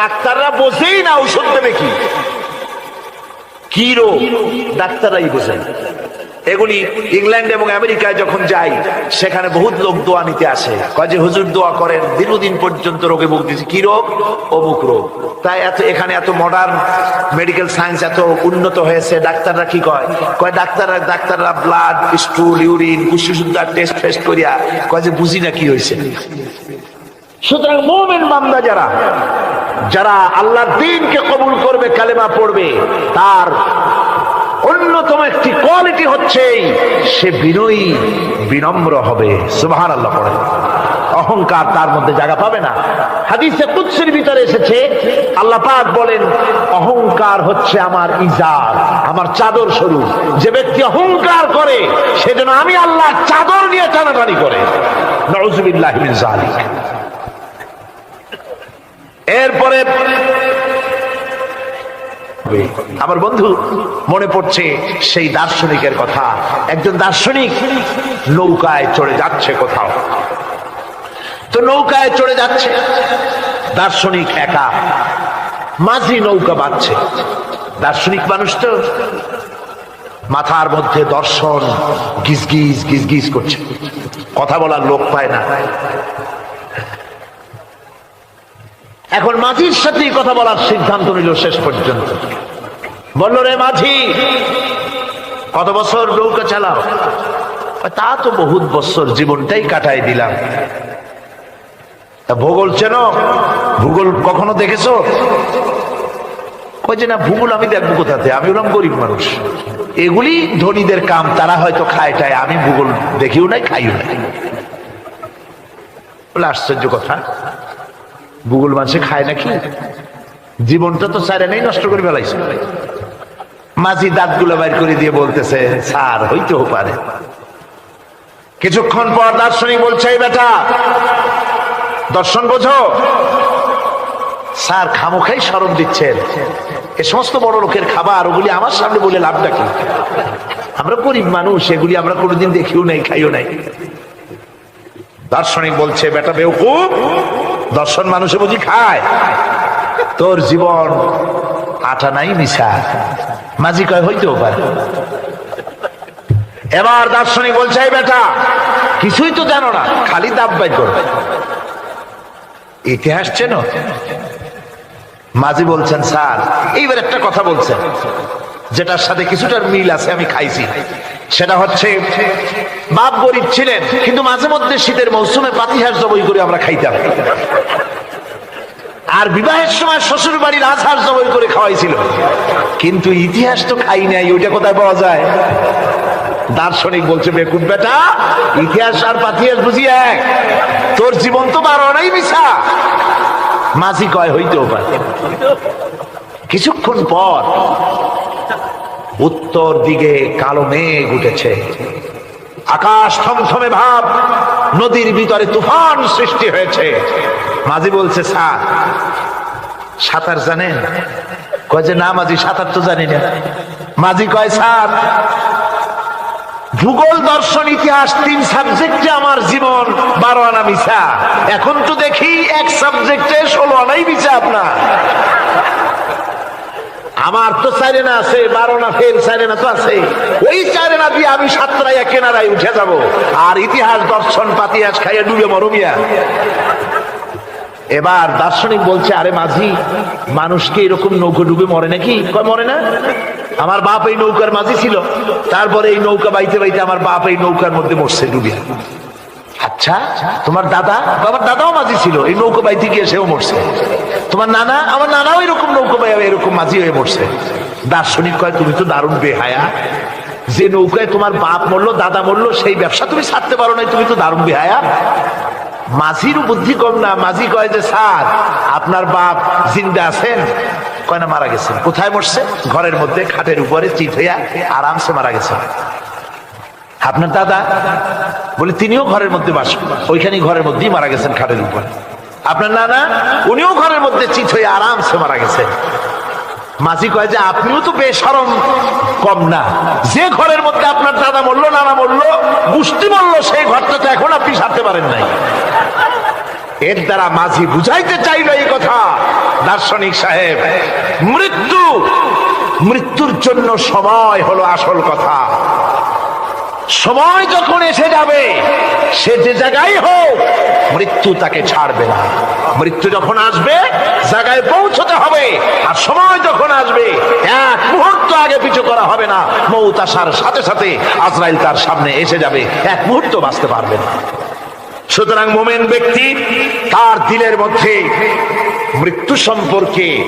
ডাক্তাররা বোঝেই না ঔষধ দেবে কি? কি রোগ? ডাক্তাররাই বোঝেন। এগুলি ইংল্যান্ড এবং আমেরিকায় যখন যাই সেখানে বহুত লোক দোয়া নিতে আসে। কয় যে, হুজুর দোয়া করেন, দীর্ঘদিন পর্যন্ত রোগে ভুগতেছে কি রোগ? অমুক রোগ। তাই এত, এখানে এত মডার্ন মেডিকেল সায়েন্স এত উন্নত হয়েছে, ডাক্তাররা কি কয়? কয়, ডাক্তাররা ডাক্তাররা ব্লাড স্টুল ইউরিন কুশিশুদ্ধার টেস্ট ফেস্ট করিয়া, কয় যে, বুঝি না কি হয়েছে সুতরাং মোমেন বান্দা যারা যারা আল্লাহ দিনকে কবুল করবে, কালেমা পড়বে, তার অন্যতম একটি কোয়ালিটি হচ্ছে সে বিনয়ী, বিনম্র হবে। সুবাহান আল্লাহ পড়ে। অহংকার তার মধ্যে জায়গা পাবে না। হাদিসে কুৎসের ভিতরে এসেছে, আল্লাহ পাক বলেন, অহংকার হচ্ছে আমার ইজার, আমার চাদর স্বরূপ যে ব্যক্তি অহংকার করে, সেজন্য আমি আল্লাহ চাদর নিয়ে টানাটানি করে। নজুবিল্লাহ এরপরে আমার বন্ধু মনে পড়ছে সেই দার্শনিকের কথা। একজন দার্শনিক নৌকায় চড়ে যাচ্ছে কোথাও। তো নৌকায় চড়ে যাচ্ছে। দার্শনিক একা। মাঝি নৌকা বাঁধছে। দার্শনিক মানুষ তো মাথার মধ্যে দর্শন গিজগিজ গিজগিজ করছে। কথা বলার লোক পায় না। এখন মাঝির সাথে কথা বলার সিদ্ধান্ত নিল শেষ পর্যন্ত। বলল, রে মাঝি, কত বছর নৌকা চালাও? তা তো বহুত বছর, জীবনটাই কাটাই দিলাম। ভূগোল চেন? ভূগোল কখনো দেখেছ? যে না, ভূগোল আমি দেখব কোথাতে? আমি ওরকম গরিব মানুষ। এগুলি ধনীদের কাম, তারা হয়তো খায় টায়, আমি ভূগোল দেখিও নাই, খাইও নাই। আশ্চর্য কথা। ভূগোল মানুষে খায় নাকি? জীবনটা তো সারে নেই, নষ্ট করে ফেলাইছে। মাঝি দাঁতগুলো বাইর করে দিয়ে বলতেছে, স্যার হইতেও পারে। কিছুক্ষণ পর দার্শনিক বলছে বেটা, দর্শন বোঝো। স্যার খামোখাই স্মরণ দিচ্ছেন। এ সমস্ত বড় লোকের খাবার, ওগুলি আমার সামনে বলে লাভটা কি আমরা গরিব মানুষ, এগুলি আমরা কোনোদিন দেখিও নাই, খাইও নাই। দার্শনিক বলছে, বেটা, বেউকুব দর্শন মানুষে বুঝি খায়। তোর জীবন আটা নাই মিশা মাঝি কয়, হইতেও পারে। এবার দার্শনিক বলছে বেটা, কিছুই তো জানো না, খালি দাব্বাই করো। ইতিহাস চেন মাঝি বলছেন, স্যার, এইবার একটা কথা বলছেন। যেটার সাথে কিছুটার মিল আছে, আমি খাইছি। সেটা হচ্ছে, বাপ গরিব ছিলেন, কিন্তু মাঝে মধ্যে শীতের মৌসুমে পাতিহাস জবই করে আমরা খাইতাম। আর বিবাহের সময় শ্বশুর বাড়ির আছাড় জবই করে খাওয়াইছিল। কিন্তু ইতিহাস তো খাই নাই, ওইটা কোথায় পাওয়া যায়? দার্শনিক বলছে, বেকুব বেটা, ইতিহাস আর পাতিহাস বুঝি এক। তোর জীবন তো বারো নাই মিশা মাঝি কয়, হইতেও পারে। কিছুক্ষণ পর উত্তর দিকে কালো মেঘ উঠেছে। আকাশ থমথমে ভাব, নদীর ভিতরে তুফান সৃষ্টি হয়েছে। মাঝি বলছে, স্যার, সাঁতার জানেন? কয় যে, না মাঝি, সাঁতার তো জানি না। মাঝি কয়, স্যার, ভূগোল, দর্শন, ইতিহাস তিন সাবজেক্টে আমার জীবন বারো আনা মিশা এখন তো দেখি এক সাবজেক্টে ষোলো আনাই মিশা আপনার। আমার তো চারেনা আছে, বারো না ফেল চারেনা তো আছে। ওই চারেনা দিয়ে আমি সাতরাইয়া কেনারায় উঠে যাব। আর ইতিহাস দর্শন পাতিয়াস খাইয়া ডুবে মরমিয়া এবার দার্শনিক বলছে, আরে মাঝি, মানুষকে এরকম নৌকো ডুবে মরে নাকি? কয়, মরে না। আমার বাপ এই নৌকার মাঝি ছিল। তারপরে এই নৌকা বাইতে বাইতে আমার বাপ এই নৌকার মধ্যে মরছে ডুবে আচ্ছা তোমার দাদা? আমার দাদাও মাঝি ছিল, এই নৌকো বাইতে গিয়ে সেও মরছে। তোমার নানা? আমার নানাও এরকম নৌকো বাই এরকম মাঝি হয়ে মরছে। দার্শনিক কয়, তুমি তো দারুণ বেহায়া। যে নৌকায় তোমার বাপ মরলো, দাদা মরলো, সেই ব্যবসা তুমি ছাড়তে পারো না তুমি তো দারুণ বেহায়া। মাঝির বুদ্ধি কম না, মাঝি কয় যে, স্যার, আপনার বাপ জিন্দা আছেন? কয় না, মারা গেছেন। কোথায় মরছে? ঘরের মধ্যে, খাটের উপরে, চিত হইয়া আরামসে মারা গেছেন। আপনার দাদা? বলে, তিনিও ঘরের মধ্যে বাস ওইখানেই ঘরের মধ্যেই মারা গেছেন খাটের উপরে। আপনার নানা, উনিও ঘরের মধ্যে চিত হয়ে আরামসে মারা গেছেন। মাঝি কয় যে, আপনিও তো বেসরম কম না। যে ঘরের মধ্যে আপনার দাদা মরলো, নানা মরলো গুষ্টি মরলো, সেই ঘরটা তো এখন আপনি সারতে পারেন নাই। এর দ্বারা মাঝি বুঝাইতে চাইল এই কথা। দার্শনিক সাহেব, মৃত্যু, মৃত্যুর জন্য সময় হলো আসল কথা। সময় যখন এসে যাবে, সে যে জায়গায় হোক, মৃত্যু তাকে ছাড়বে না। মৃত্যু যখন আসবে, জায়গায় পৌঁছতে হবে। আর সময় যখন আসবে, এক মুহূর্ত আগে পিছু করা হবে না। মৌত আসার সাথে সাথে আজরাইল তার সামনে এসে যাবে। এক মুহূর্ত বাঁচতে পারবে না। সুতরাং মোমেন ব্যক্তি তার দিলের মধ্যে মৃত্যু সম্পর্কে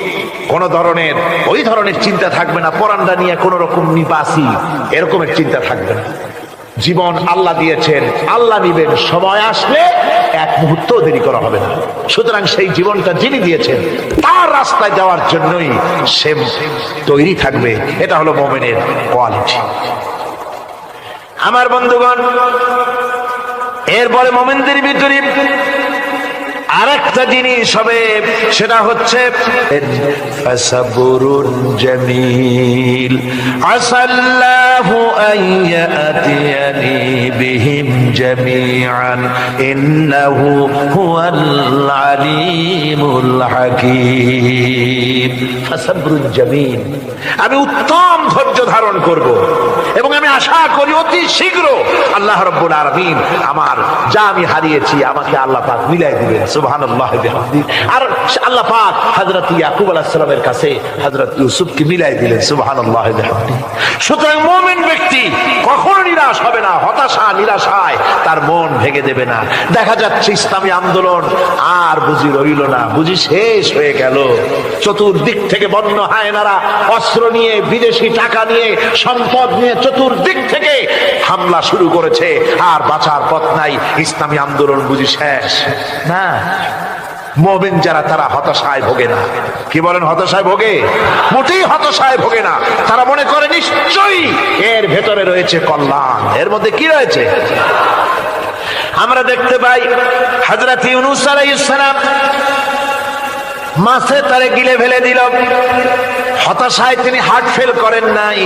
কোন ধরনের, ওই ধরনের চিন্তা থাকবে না। পরান্ডা নিয়ে কোন রকম নিবাসী এরকমের চিন্তা থাকবে না। জীবন আল্লাহ দিয়েছেন। আল্লাহ নিবেন। সময় আসলে এক মুহূর্ত দেরি করা হবে না। সুতরাং সেই জীবনটা যিনি দিয়েছেন, তার রাস্তায় যাওয়ার জন্যই সে তৈরি থাকবে। এটা হলো মোমেনের কোয়ালিটি। আমার বন্ধুগণ, এরপরে মোমেনদের ভিতরে আরেকটা জিনিস হবে, সেটা হচ্ছে আমি উত্তম ধৈর্য ধারণ করব এবং আমি আশা করি অতি শীঘ্র আল্লাহ রব্বুল আলামিন আমার যা আমি হারিয়েছি, আমাকে আল্লাহ পাক মিলাই দিবেন। তার মন ভেঙে দেবে না। দেখা যাচ্ছে ইসলামী আন্দোলন আর বুঝি রইল না, বুঝি শেষ হয়ে গেল। চতুর্দিক থেকে বন্য হায়নারা অস্ত্র নিয়ে, বিদেশি টাকা নিয়ে, সম্পদ নিয়ে চতুর্দিক থেকে হামলা শুরু করেছে। আর বাঁচার পথ নাই, ইসলামী আন্দোলন বুঝি শেষ। না মোবেন যারা, তারা হতাশায় ভোগে না। কি বলেন হতাশায় ভোগে? মোটেই হতাশায় ভোগে না। তারা মনে করে, নিশ্চয়ই এর ভেতরে রয়েছে কল্যাণ। এর মধ্যে কি রয়েছে? আমরা দেখতে পাই হাজরত ইউনুস আলাইহিস সালাম মাছে তারে গিলে ফেলে দিল। হতাশায় তিনি হার্ট ফেল করেন নাই।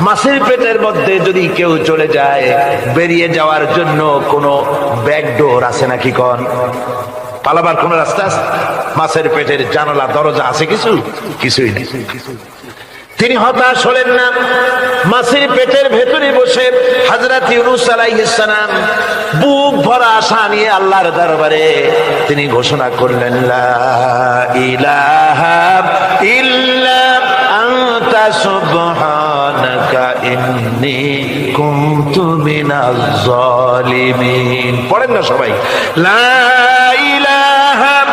মাছের পেটের মধ্যে যদি কেউ চলে যায়, বেরিয়ে যাওয়ার জন্য কোনো ব্যাকডোর আছে নাকি কন? পালাবার কোন রাস্তা আছে? পেটের জানালা, দরজা আছে কিছু? কিছুই নেই। তিনি হতাশ হলেন না। মাছের পেটের ভেতরে বসে হাজরত ইউনুস আলাইহিস সালাম বুক ভরা আশা নিয়ে আল্লাহর দরবারে তিনি ঘোষণা করলেন, লা ইলাহা ইল্লা কুনতু মিনাজ জালিমিন। পড়েন না সবাই। লা ইলাহা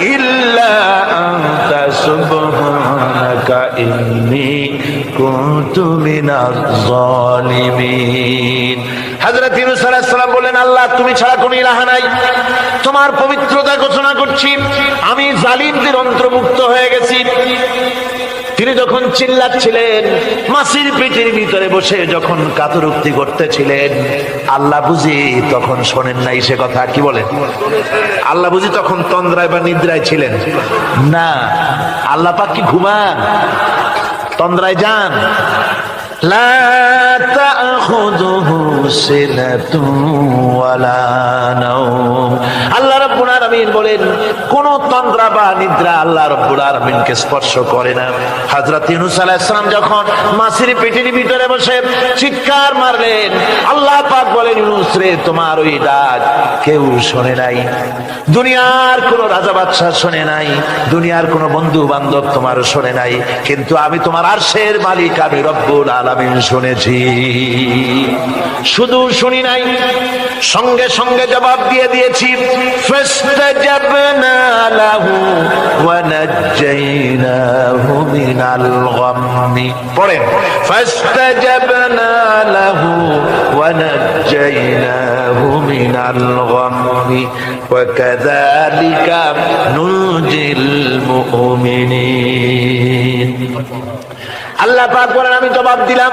ইল্লা আনতা সুবহানাকা ইন্নী কুনতু মিনাজ জালিমিন। হযরত ইউনূস আলাইহিস সালাম বললেন, আল্লাহ, তুমি ছাড়া কোনো ইলাহ নাই। তোমার পবিত্রতা ঘোষণা করছি। আমি জালিমদের অন্তর্ভুক্ত হয়ে গেছি। তিনি যখন চিল্লাচ্ছিলেন, মাসির পিঠির ভিতরে বসে যখন কাতুরুক্তি করতেছিলেন, আল্লাহ বুঝি তখন শোনেন নাই সে কথা, কি বলে আল্লাহ বুঝি তখন তন্দ্রায় বা নিদ্রায় ছিলেন? না, আল্লাহ পাক কি ঘুমান? তন্দ্রায় যান। আল্লাহ রাব্বুল আলামিন বলেন, কোন তন্দ্রা বা নিদ্রা আল্লাহ রাব্বুল আলামিনকে স্পর্শ করে না। আলাইহিস যখন পেটের ভিতরে বসে চিৎকার মারলেন, আল্লাহ পাক বলেন রে, তোমার ওই ডাক কেউ শোনে নাই। দুনিয়ার কোন রাজা বাদশাহ শোনে নাই, দুনিয়ার কোন বন্ধু বান্ধব তোমার শোনে নাই, কিন্তু আমি তোমার আরশের মালিক, আমি রব্বুল আলামিন শুনেছি। শুধু শুনি নাই, সঙ্গে সঙ্গে জবাব দিয়ে দিয়েছি ফাস্তাজাবনা মিনাল গাম্মি পড়েন ফাস্তাজাবনা লাহু ওয়া নাজ্জাইনাহু মিনাল গাম্মি ওয়া কাযালিকা নুজিল মুমিনিন আল্লাহ পাক বলেন আমি জবাব দিলাম।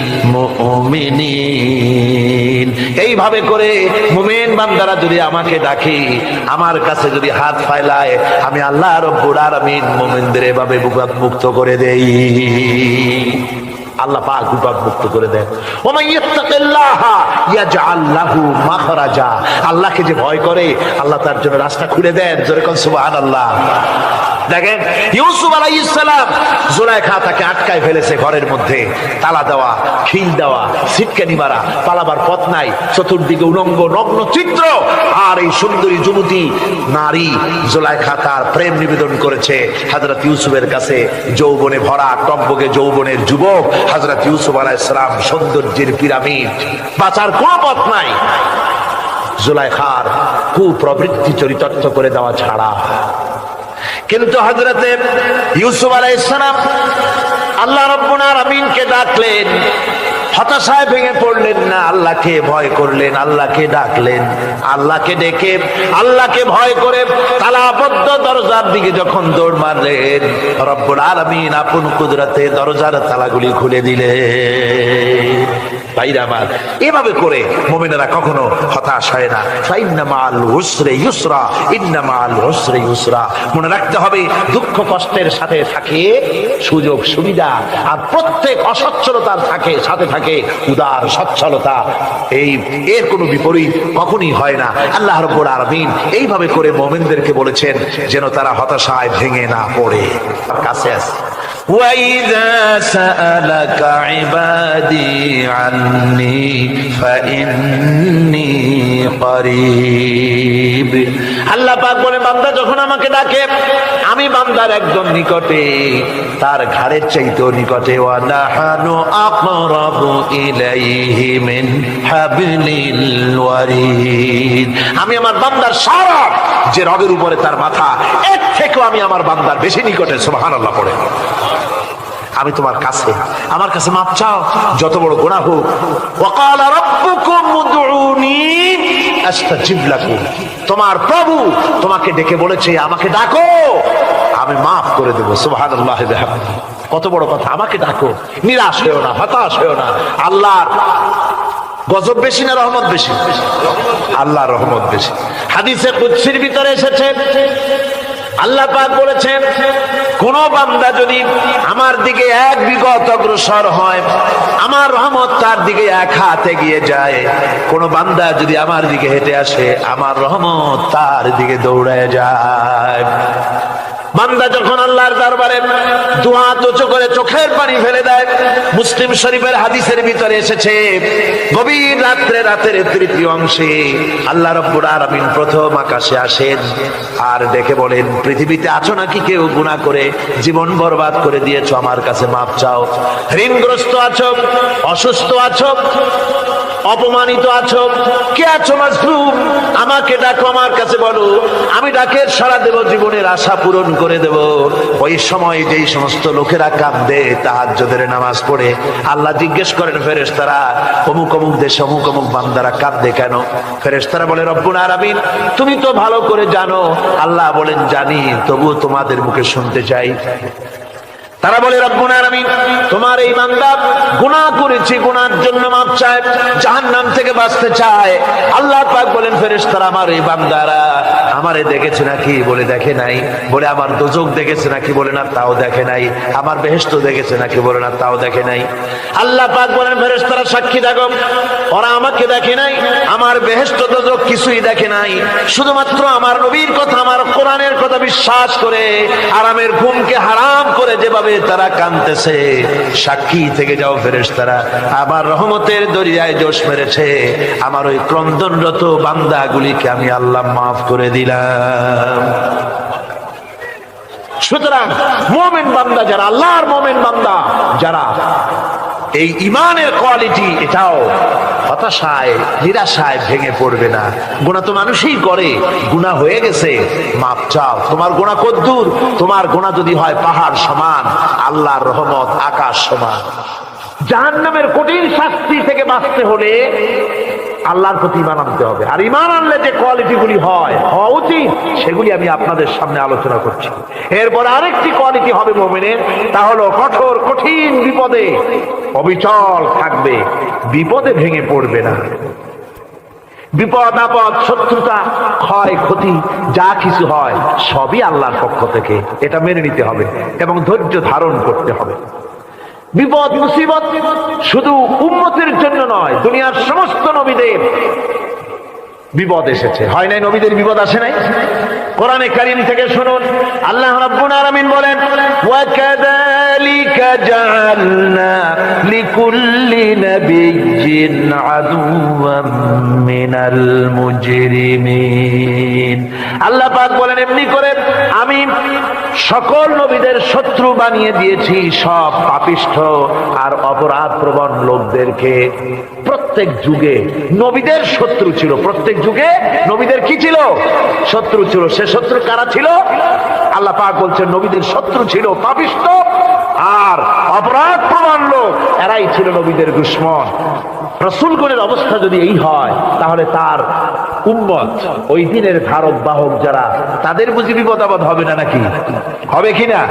এইভাবে করে মুমিন বান্দারা যদি আমাকে ডাকে, আমার কাছে যদি হাত ফাইলায়, আমি আল্লাহ রব্বুল আলামিন মুমিনদের এভাবে বুকাত মুক্ত করে দেই। আল্লাহ বিপদ করে দেন। আল্লাহকে যে ভয় করে, আল্লাহ তার জন্য রাস্তা খুলে দেন। জোরে কোন সুবহানাল্লাহ। দেখেন, ইউসুফ আলাইহিস সালাম জুলাইখা তাকে আটকায় ফেলেছে ঘরের মধ্যে। তালা দেওয়া, খিল দেওয়া সিটকানি মারা, পালাবার পথ নাই, চতুর্দিকে উলঙ্গ নগ্ন চিত্র, আর এই সুন্দরী যুবতী নারী জুলাইখা তার প্রেম নিবেদন করেছে। হযরত ইউসুফের কাছে যৌবনে ভরা, টকবগে যৌবনের যুবক, হযরত ইউসুফ আলাইহিস সালাম সৌন্দর্যের পিরামিড। বাঁচার কোনো পথ নাই। জুলাইখার কুপ্রবৃত্তি চরিতার্থ করে দেওয়া ছাড়া কিন্তু হজরতে ইউসুফ আলাইসালাম আল্লাহ রব্বুনার আমিনকে ডাকলেন হতাশায় ভেঙে পড়লেন না, আল্লাহকে ভয় করলেন, আল্লাহকে ডাকলেন, আল্লাহকে ডেকে, আল্লাহকে ভয় করে তালাবদ্ধ দরজার দিকে যখন দৌড় মারলেন, রব্বুল আলামিন আপন কুদরতে দরজার তালাগুলি খুলে দিলেন। ভাইরা আমার, এভাবে করে মোমেনেরা কখনো হতাশ হয় না। ফাইন্নামাল হুসরে ইউসরা, ইন্নামাল হুসরে ইউসরা। মনে রাখতে হবে, দুঃখ কষ্টের সাথে থাকে, সুযোগ সুবিধা, আর প্রত্যেক অসচ্ছলতার থাকে, সাথে থাকে উদার সচ্ছলতা এই এর কোনো বিপরীত কখনই হয় না আল্লাহ রব্বুল আলামিন এইভাবে করে মোমেনদেরকে বলেছেন যেন তারা হতাশায় ভেঙে না পড়ে তার কাছে আছে وإذا سألك عبادي عني فإني قريب আল্লাহ পাক বলে বান্দা যখন আমাকে ডাকে আমি বান্দার একদম নিকটে, তার ঘাড়ের চাইতেও নিকটে আমি আমার বান্দার সারা যে রগের উপরে তার মাথা, এর থেকেও আমি আমার বান্দার বেশি নিকটে, সুবহানাল্লাহ, পড়ে। আমি তোমার কাছে, আমার কাছে মাপ চাও, যত বড় গোনা হোক। তোমার প্রভু তোমাকে ডেকে বলেছে, আমাকে ডাকো। আমি মাফ করে দেবো, সুবহানাল্লাহ বিহামদিহি কত বড় কথা, আমাকে ডাকো, নিরাশ হয়েও না, হতাশ হয়েও না। আল্লাহর গজব বেশি না, রহমত বেশি? আল্লাহ রহমত বেশি। হাদিসে কুৎসির ভিতরে এসেছে, আল্লাহ পাক বলেছেন, কোন বান্দা যদি আমার দিকে এক বিগত অগ্রসর হয়, আমার রহমত তার দিকে এক হাতে গিয়ে যায়। কোন বান্দা যদি আমার দিকে হেঁটে আসে, আমার রহমত তার দিকে দৌড়ায় যায়। বান্দা যখন আল্লাহর দরবারে দুহাত উঁচু করে চোখের পানি ফেলে দেয়, মুসলিম শরীফের হাদিসের ভিতরে এসেছে, গভীর রাত্রে রাতের তৃতীয় অংশে আল্লাহ রব্বুর আলামিন প্রথম আকাশে আসেন আর দেখে বলেন, পৃথিবীতে আছো নাকি কেউ গুনাহ করে, জীবন বরবাদ করে দিয়েছ, আমার কাছে মাপ চাও। ঋণগ্রস্ত আছো, অসুস্থ আছো অপমানিত আছো? কে আছো মাজলুম? আমাকে ডাকো, আমার কাছে বলো। আমি ডাকের সারা দেব, জীবনের আশা পূরণ করে দেব। ওই সময় যেই সমস্ত লোকেরা কাঁদে তাহাজ্জুদের নামাজ পড়ে, আল্লাহ জিজ্ঞেস করেন, ফেরেশতারা, অমুক অমুক দেশ অমুক অমুক বান্দারা কাঁদে কেন? ফেরেশতারা বলে, রব্বুল আলামিন, তুমি তো ভালো করে জানো। আল্লাহ বলেন, জানি, তবুও তোমাদের মুখে শুনতে চাই। তারা বলে তোমার এই বান্দা গুনাহ করেছে গুনার জন্য মাপ চায়, জাহান্নাম থেকে বাঁচতে চায়। আল্লাহ পাক বলেন, ফেরেশতারা আমার এই বান্দারা আমারে দেখেছে নাকি? বলে, দেখে নাই। বলে, আমার দোজক দেখেছে নাকি? বলে, না, তাও দেখে নাই। আমার বেহেশত দেখেছে নাকি? বলে, না, তাও দেখে নাই। আল্লাহ পাক বলেন, ফেরেশতারা, সাক্ষী দেখো, ওরা আমাকে দেখে নাই, আমার বেহেশত দোজক কিছুই দেখে নাই। শুধুমাত্র আমার নবীর কথা, আমার কোরআনের কথা বিশ্বাস করে, আরামের ঘুমকে হারাম করে যেভাবে তারা কানতেছে সাক্ষী থেকে যাও ফেরেস তারা আমার রহমতের দরিয়ায় জোশ মেরেছে। আমার ওই ক্রন্দনরত বান্দাগুলিকে আমি আল্লাহ মাফ করে দিলাম। সুতরাং মোমেন বান্দা যারা, আল্লাহর মোমেন বান্দা যারা, এই ইমানের কোয়ালিটি এটাও হতাশায়, নিরাশায় ভেঙে পড়বে না। গোনা তো মানুষই করে। গুণা হয়ে গেছে। মাপ চাও। তোমার গোনা কদ্দুর। তোমার গোনা যদি হয় পাহাড় সমান, আল্লাহর রহমত আকাশ সমান। জাহান্নামের কঠিন শাস্তি থেকে বাঁচতে হলে আল্লাহর প্রতি ইমান আনতে হবে। আর ইমান আনলে যে কোয়ালিটি গুলি হয়, হওয়া উচিত, সেগুলি আমি আপনাদের সামনে আলোচনা করছি। এরপর আরেকটি কোয়ালিটি হবে মোমেনের, তা হলো কঠোর, কঠিন বিপদে অবিচল থাকবে। বিপদে ভেঙে পড়বে না। বিপদ, আপদ, শত্রুতা, ক্ষয়, ক্ষতি, যা কিছু হয়, সবই আল্লাহর পক্ষ থেকে। এটা মেনে নিতে হবে এবং ধৈর্য ধারণ করতে হবে। বিপদ মুসিবত শুধু উন্মতির জন্য নয় দুনিয়ার সমস্ত নবীদের। বিপদ এসেছে। হয় নাই নবীদের বিপদ আসে নাই? কোরআনে কারিম থেকে শুনুন। আল্লাহ রাব্বুল আলামিন বলেন জাআলনা লিকুল্লি নাবিয়্যিন আদুওয়াম মিনাল মুজরিমিন। আল্লাহ পাক বলেন, এমনি করে আমি সকল নবীদের শত্রু বানিয়ে দিয়েছি, সব পাপিষ্ঠ আর অপরাধ প্রবণ লোকদেরকে। প্রত্যেক যুগে নবীদের শত্রু ছিল। প্রত্যেক যুগে নবীদের কি ছিল? শত্রু ছিল। সে শত্রু কারা ছিল? আল্লাহ পাক বলছেন, নবীদের শত্রু ছিল পাপিষ্ট আর অপরাধ প্রমাণ লোক। এরাই ছিল নবীদের দুশ্মন। রসুলগণের অবস্থা যদি এই হয়, তাহলে তার উম্মত, ওই দিনের ধারক, বাহক যারা, তাদের বুঝি বিপদাবাদ হবে না নাকি? হবে কিনা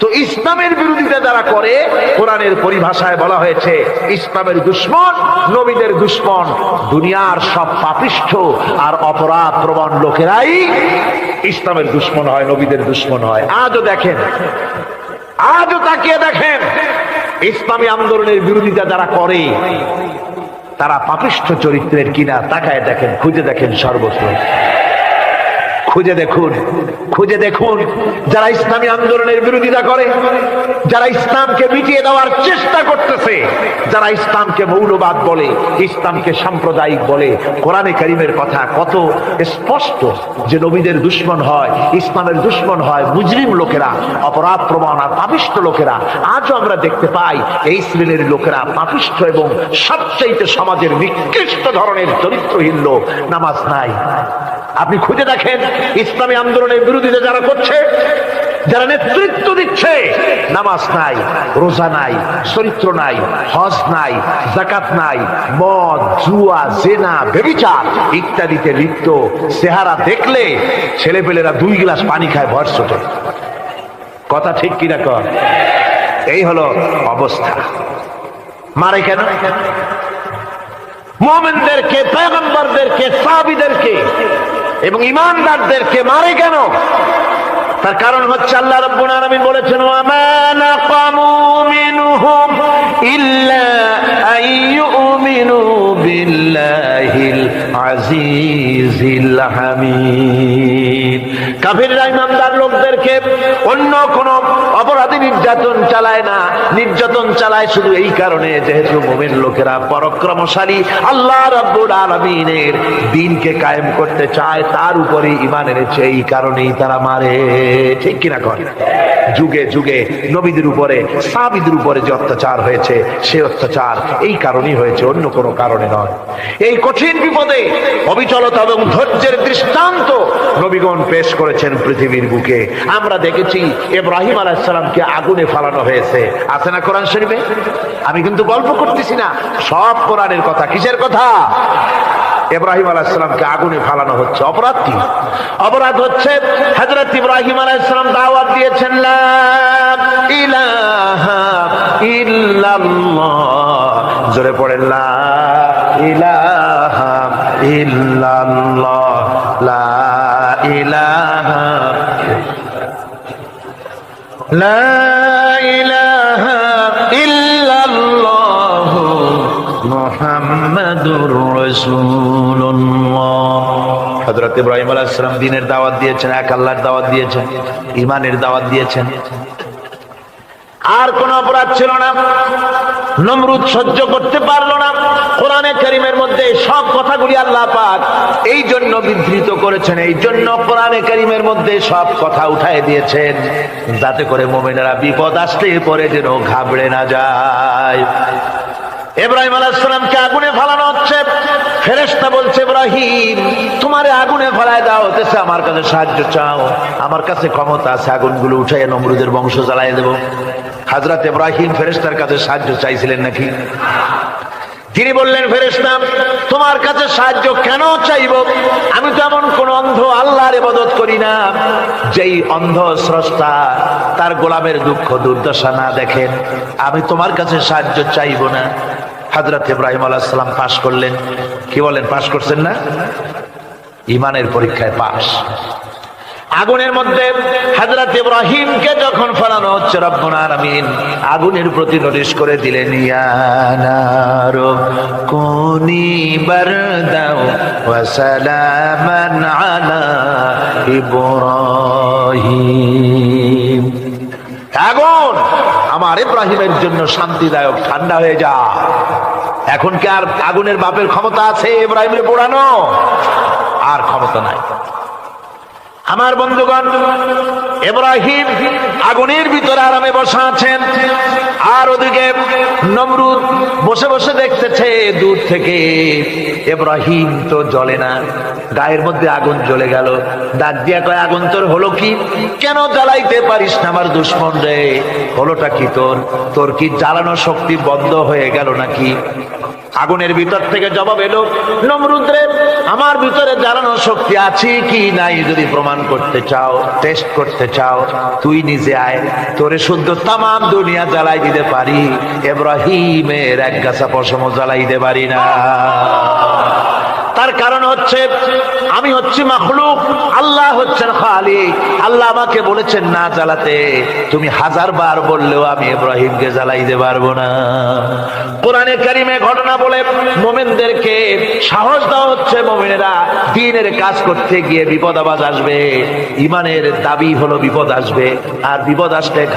তো ইসলামের বিরোধিতা যারা করে, কোরআনের পরিভাষায় বলা হয়েছে, ইসলামের দুশ্মন, নবীদের দুশ্মন। দুনিয়ার সব পাপিষ্ঠ আর অপরাধ প্রবণ লোকেরাই ইসলামের দুশ্মন হয়, নবীদের দুশ্মন হয়। আজও দেখেন আজও তাকিয়ে দেখেন, ইসলামী আন্দোলনের বিরোধিতা যারা করে, তারা পাপিষ্ঠ চরিত্রের কিনা তাকায় দেখেন, খুঁজে দেখেন সর্বস্ব খুঁজে দেখুন খুঁজে দেখুন যারা ইসলামী আন্দোলনের বিরোধিতা করে, যারা ইসলামকে মিটিয়ে দেওয়ার চেষ্টা করতেছে, যারা ইসলামকে মৌলবাদ বলে, ইসলামকে সাম্প্রদায়িক বলে, কোরআনে করিমের কথা কত স্পষ্ট যে নবীদের দুশ্মন হয়, ইসলামের দুশ্মন হয় মুজরিম লোকেরা, অপরাধ প্রমাণ আর পাপিষ্ট লোকেরা। আজও আমরা দেখতে পাই এই শ্রেণির লোকেরা পাপিষ্ট এবং সবচাইতে সমাজের নিকৃষ্ট ধরনের চরিত্রহীন লোক। নামাজ নাই। আপনি খুঁজে দেখেন, ইসলামী আন্দোলনের বিরোধিতা যারা করছে, যারা নেতৃত্ব দিচ্ছে, নামাজ নাই, রোজা নাই, চরিত্র নাই, হজ নাই জাকাত নাই, মদ, জুয়া, জেনা বেবিচার ইত্যাদিতে লিপ্ত। চেহারা দেখলে ছেলেপেলেরা দুই গ্লাস পানি খায় ভর ছোটে কথা ঠিক কিনা কর? এই হলো অবস্থা। মারে কেন? মোমেনদেরকে পেগম্বরদেরকে সাবিদেরকে এবং ইমানদারদেরকে মারে কেন? তার কারণ হচ্ছে আল্লাহ রব্বুল আলামিন বলেছেন ওয়া মা নাকামু মিনহুম ইল্লা আইয়ুমিনু বিল্লাহিল আজিজিল হামিদ. কাফিররা, ইমানদার লোকদেরকে অন্য কোন অপরাধী নির্যাতন চালায় না, নির্যাতন চালায় শুধু এই কারণে যেহেতু মুমিন লোকেরা পরাক্রমশালী, আল্লাহ রাব্বুল আলামিনের দিনকে কায়েম করতে চায়, তার উপরে ঈমান এনেছে, এই কারণেই তারা মারে। ঠিক কিনা কর যুগে যুগে নবীদের উপরে সাবিদের উপরে যে অত্যাচার হয়েছে, সে অত্যাচার এই কারণেই হয়েছে, অন্য কোনো কারণে নয়। এই কঠিন বিপদে, অবিচলতা এবং ধৈর্যের দৃষ্টান্ত নবীগণ পেশ করেছেন পৃথিবীর বুকে। আমরা দেখেছি, ইব্রাহিম আলাইসালামকে আগুনে ফালানো হয়েছে। আছে না কোরআন শরীফে? আমি কিন্তু গল্প করতেছি না। সব কোরআনের কথা। কিসের কথা? ইব্রাহিম আলাইসালামকে আগুনে ফালানো হচ্ছে। অপরাধ কি? অপরাধ হচ্ছে হজরত ইব্রাহিম আলাইসালাম দাওয়াত দিয়েছেন জোরে পড়েন, লা ইলাহা ইল্লাল্লাহ। লা ইলাহা হযরত ইব্রাহিম আলাহ দ্বীনের দাওয়াত দিয়েছেন এক আল্লাহর দাওয়াত দিয়েছেন ইমানের দাওয়াত দিয়েছেন। আর কোন অপরাধ ছিল না। নমরুদ সহ্য করতে পারল না। কোরআনে করিমের মধ্যে সব কথাগুলি আল্লাহ পাক এই জন্য বিধৃত করেছেন, এই জন্য কোরআনে করিমের মধ্যে সব কথা উঠায় দিয়েছেন, যাতে করে মোমেনেরা বিপদ আসলে পরে, যেন ঘাবড়ে না যায়। এব্রাহিম আলাইসালামকে আগুনে ফালানো হচ্ছে। ফেরেস্তা বলছে, ইব্রাহিম, তোমারে আগুনে ফেলায় দেওয়া হতেছে আমার কাছে সাহায্য চাও। আমার কাছে ক্ষমতা আছে, আগুনগুলো উঠে নমরুদের বংশ জ্বালাই দেব। হাজরত ইব্রাহিম ফেরেস্তার কাছে সাহায্য চাইছিলেন নাকি? তিনি বললেন ফেরেস্তা তোমার কাছে সাহায্য কেন চাইব? আমি তো এমন কোন অন্ধ আল্লাহর ইবাদত করি না, যেই অন্ধ স্রষ্টা তার গোলামের দুঃখ দুর্দশা না দেখেন। আমি তোমার কাছে সাহায্য চাইব না। হাজরত ইব্রাহিম আলাইসালাম পাশ করলেন। কি বলেন, পাশ করছেন না? ইমানের পরীক্ষায় পাশ। আগুনের মধ্যে হাজরত ইব্রাহিমকে যখন ফেলানো হচ্ছে, রব্বুল আলামিন, আগুনের প্রতি নোটিশ করে দিলেন ইয়ানার কোনি বারদাও ওয়া সালামান আলা ইব্রাহিম। আগুন আমার ইব্রাহিমের জন্য শান্তিদায়ক, ঠান্ডা হয়ে যা। এখন কি আর আগুনের বাপের ক্ষমতা আছে ইব্রাহিমের পোড়ানো আর ক্ষমতা নাই। আমার বন্ধুগণ এব্রাহিম আগুনের ভিতরে আরামে বসা আছেন। আর ওদিকে নমরুদ বসে বসে দেখতেছে দূর থেকে। এব্রাহিম তো জ্বলে না, গায়ের মধ্যে আগুন জ্বলে গেল। ডাক দিয়া কয় আগুন তোর হলো কি? কেন জ্বালাইতে পারিস না আমার দুশ্মন রে? হলোটা কি তোর? তোর কি জ্বালানো শক্তি বন্ধ হয়ে গেল নাকি? আগুনের ভিতর থেকে জবাব এলো নমরুদ্রে আমার ভিতরে জ্বালানো শক্তি আছে কি নাই যদি প্রমাণ করতে চাও টেস্ট করতে চাও? তুই নিজে আয়, তোরে শুদ্ধ তাম দুনিয়া জ্বালাই দিতে পারি, এব্রাহিমের এক গাছা পশম জ্বালাই দিতে পারি না। তার কারণ হচ্ছে, আমি হচ্ছি মাখলুক, আল্লাহ হচ্ছেন খালিক। আল্লাহ আমাকে বলেছেন, না জ্বালাতে, তুমি হাজার বার বললেও আমি ইব্রাহিমকে জ্বালাইতে পারব না। কোরআনে কারিমে ঘটনা বলে, মোমেনদেরকে সাহস দেওয়া হচ্ছে, মোমেনেরা দিনের কাজ করতে গিয়ে বিপদ আবাজ আসবে। ইমানের দাবি হলো বিপদ আসবে, আর বিপদ আসলে